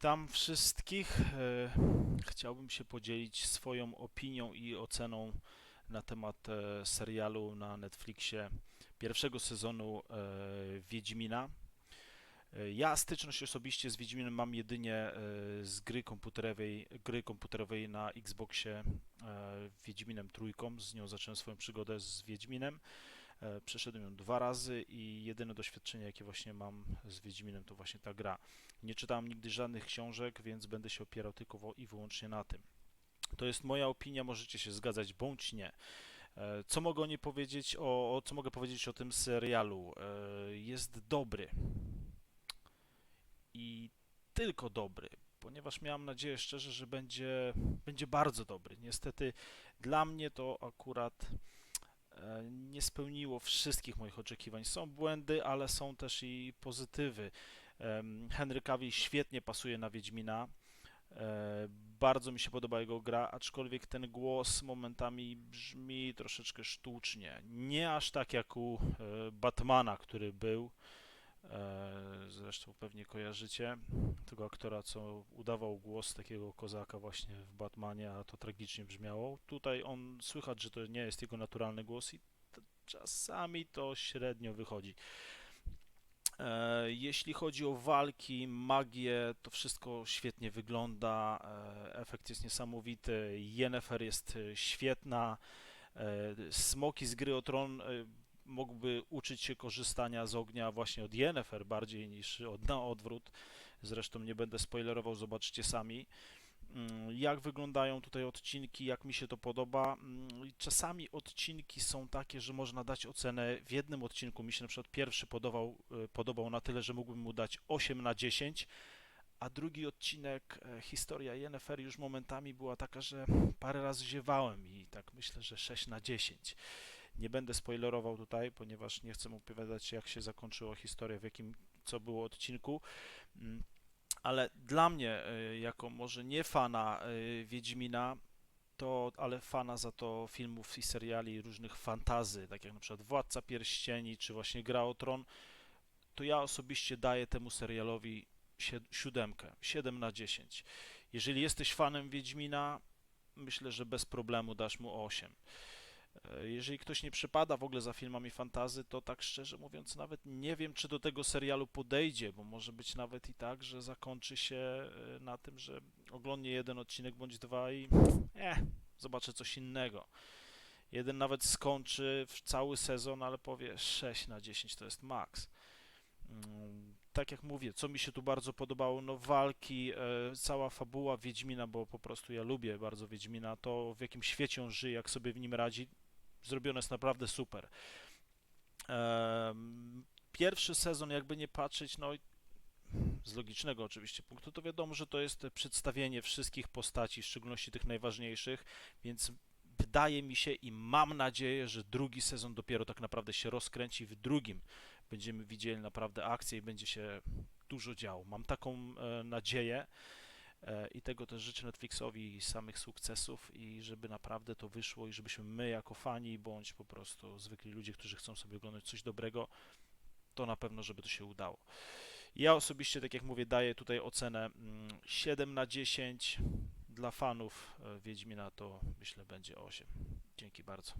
Witam wszystkich. E, Chciałbym się podzielić swoją opinią i oceną na temat e, serialu na Netflixie pierwszego sezonu e, Wiedźmina. Ja styczność osobiście z Wiedźminem mam jedynie z gry komputerowej, gry komputerowej na Xboxie Wiedźminem Trójką. Z nią zacząłem swoją przygodę z Wiedźminem. E, Przeszedłem ją dwa razy i jedyne doświadczenie, jakie właśnie mam z Wiedźminem, to właśnie ta gra. Nie czytałem nigdy żadnych książek, więc będę się opierał tylko i wyłącznie na tym. To jest moja opinia, możecie się zgadzać bądź nie. E, Co mogę o niej powiedzieć, o, co mogę powiedzieć o tym serialu? E, Jest dobry i tylko dobry, ponieważ miałem nadzieję szczerze, że będzie, będzie bardzo dobry. Niestety dla mnie to akurat nie spełniło wszystkich moich oczekiwań. Są błędy, ale są też i pozytywy. Henry Cavill świetnie pasuje na Wiedźmina. E, Bardzo mi się podoba jego gra, aczkolwiek ten głos momentami brzmi troszeczkę sztucznie. Nie aż tak jak u e, Batmana, który był. Zresztą pewnie kojarzycie tego aktora, co udawał głos takiego kozaka właśnie w Batmanie, a to tragicznie brzmiało. Tutaj on słychać, że to nie jest jego naturalny głos i t- czasami to średnio wychodzi. E, Jeśli chodzi o walki, magię, to wszystko świetnie wygląda. e, Efekt jest niesamowity. Yennefer jest e, świetna. Smoki z gry o Tron mógłby uczyć się korzystania z ognia właśnie od Yennefer bardziej niż od, na odwrót. Zresztą nie będę spoilerował, zobaczcie sami. Mm, Jak wyglądają tutaj odcinki, jak mi się to podoba. Mm, Czasami odcinki są takie, że można dać ocenę w jednym odcinku. Mi się na przykład pierwszy podobał, e, podobał na tyle, że mógłbym mu dać 8 na 10, a drugi odcinek, e, historia Yennefer już momentami była taka, że parę razy ziewałem i tak myślę, że 6 na 10. Nie będę spoilerował tutaj, ponieważ nie chcę opowiadać, jak się zakończyła historia, w jakim, co było odcinku. Mm, ale dla mnie, e, jako może nie fana e, Wiedźmina, to, ale fana za to filmów i seriali różnych fantazy, tak jak na przykład Władca Pierścieni, czy właśnie Gra o Tron, to ja osobiście daję temu serialowi siódemkę, 7 na 10. Jeżeli jesteś fanem Wiedźmina, myślę, że bez problemu dasz mu 8. E, Jeżeli ktoś nie przypada w ogóle za filmami fantazy, to tak szczerze mówiąc, nawet nie wiem, czy do tego serialu podejdzie, bo może być nawet i tak, że zakończy się e, na tym, że oglądnie jeden odcinek bądź dwa i eh, zobaczę coś innego. Jeden nawet skończy w cały sezon, ale powie 6 na 10 to jest maks. Tak jak mówię, co mi się tu bardzo podobało, no walki, e, cała fabuła Wiedźmina, bo po prostu ja lubię bardzo Wiedźmina, to w jakim świecie on żyje, jak sobie w nim radzi, zrobione jest naprawdę super. Pierwszy sezon, jakby nie patrzeć, no z logicznego oczywiście punktu, to wiadomo, że to jest przedstawienie wszystkich postaci, w szczególności tych najważniejszych, więc wydaje mi się i mam nadzieję, że drugi sezon dopiero tak naprawdę się rozkręci. W drugim będziemy widzieli naprawdę akcję i będzie się dużo działo. Mam taką e, nadzieję e, i tego też życzę Netflixowi samych sukcesów i żeby naprawdę to wyszło i żebyśmy my jako fani bądź po prostu zwykli ludzie, którzy chcą sobie oglądać coś dobrego, to na pewno, żeby to się udało. Ja osobiście, tak jak mówię, daję tutaj ocenę mm, 7 na 10. Dla fanów e, Wiedźmina to myślę będzie 8. Dzięki bardzo.